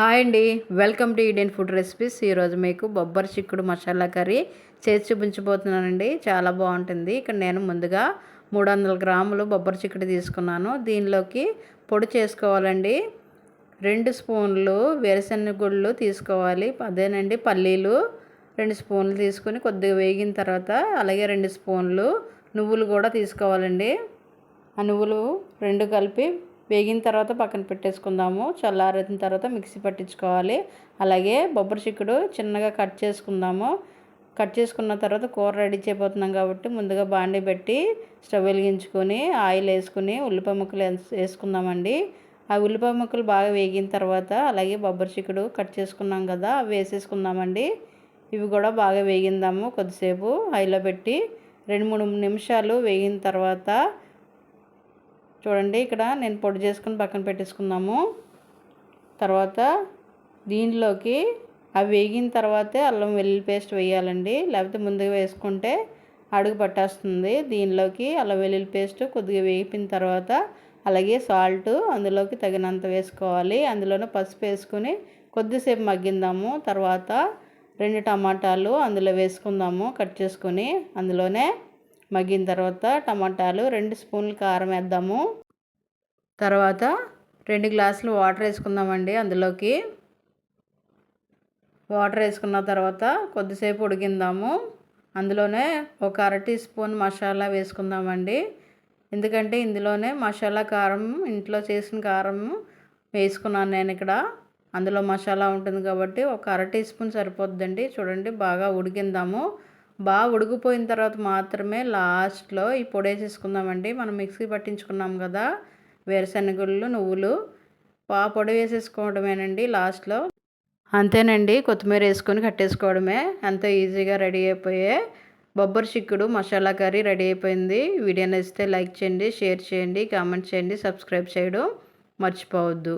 Hi అండి. Welcome to Indian food recipes. ఈరోజు మీకు బొబ్బరి చిక్కుడు మసాలా కర్రీ చేసి చూపించబోతున్నానండి. చాలా బాగుంటుంది. ఇక్కడ నేను ముందుగా మూడు వందల గ్రాములు బొబ్బరి చిక్కుడు తీసుకున్నాను. దీనిలోకి పొడి చేసుకోవాలండి. రెండు స్పూన్లు వేరుశెనగ గుళ్ళు తీసుకోవాలి. అదేనండి పల్లీలు రెండు స్పూన్లు తీసుకుని కొద్దిగా వేగిన తర్వాత అలాగే రెండు స్పూన్లు నువ్వులు కూడా తీసుకోవాలండి. ఆ నువ్వులు రెండు కలిపి వేగిన తర్వాత పక్కన పెట్టేసుకుందాము. చల్లారిన తర్వాత మిక్సీ పట్టించుకోవాలి. అలాగే బొబ్బరి చిక్కుడు చిన్నగా కట్ చేసుకుందాము. కట్ చేసుకున్న తర్వాత కూర రెడీ చేయబోతున్నాం కాబట్టి ముందుగా బాండి పెట్టి స్టవ్ వెలిగించుకొని ఆయిల్ వేసుకుని ఉల్లిపాయ ముక్కలు వేసుకుందామండి. ఆ ఉల్లిపాయ ముక్కలు బాగా వేగిన తర్వాత అలాగే బొబ్బరి చిక్కుడు కట్ చేసుకున్నాం కదా అవి వేసేసుకుందామండి. ఇవి కూడా బాగా వేగిందాము కొద్దిసేపు హైలో పెట్టి. రెండు మూడు నిమిషాలు వేగిన తర్వాత చూడండి ఇక్కడ నేను పొడి చేసుకుని పక్కన పెట్టేసుకుందాము. తర్వాత దీనిలోకి అవి వేగిన తర్వాతే అల్లం వెల్లుల్లి పేస్ట్ వేయాలండి. లేకపోతే ముందుగా వేసుకుంటే అడుగు పట్టేస్తుంది. దీనిలోకి అల్లం వెల్లుల్లి పేస్ట్ కొద్దిగా వేగిన తర్వాత అలాగే సాల్ట్ అందులోకి తగినంత వేసుకోవాలి. అందులోనే పసుపు వేసుకుని కొద్దిసేపు మగ్గిందాము. తర్వాత రెండు టమాటాలు అందులో వేసుకుందాము కట్ చేసుకుని అందులోనే మగ్గిన తర్వాత టమాటాలు రెండు స్పూన్లు కారం వేద్దాము. తర్వాత రెండు గ్లాసులు వాటర్ వేసుకుందామండి అందులోకి. వాటర్ వేసుకున్న తర్వాత కొద్దిసేపు ఉడికిందాము. అందులోనే ఒక అర టీ స్పూన్ మసాలా వేసుకుందామండి. ఎందుకంటే ఇందులోనే మసాలా కారం ఇంట్లో చేసిన కారం వేసుకున్నాను నేను ఇక్కడ. అందులో మసాలా ఉంటుంది కాబట్టి ఒక అర టీ స్పూన్ సరిపోద్దండి. చూడండి బాగా ఉడికిందాము. బాగా ఉడికిపోయిన తర్వాత మాత్రమే లాస్ట్లో ఈ పొడి వేసేసుకుందామండి. మనం మిక్సీ పట్టించుకున్నాం కదా వేరుశనగుళ్ళు నువ్వులు ఆ పొడి వేసేసుకోవడమేనండి లాస్ట్లో. అంతేనండి కొత్తిమీర వేసుకొని కట్టేసుకోవడమే. అంత ఈజీగా రెడీ అయిపోయే బొబ్బరి చిక్కుడు మసాలా కర్రీ రెడీ అయిపోయింది. వీడియో నచ్చితే లైక్ చేయండి షేర్ చేయండి కామెంట్ చేయండి సబ్స్క్రైబ్ చేయడం మర్చిపోవద్దు.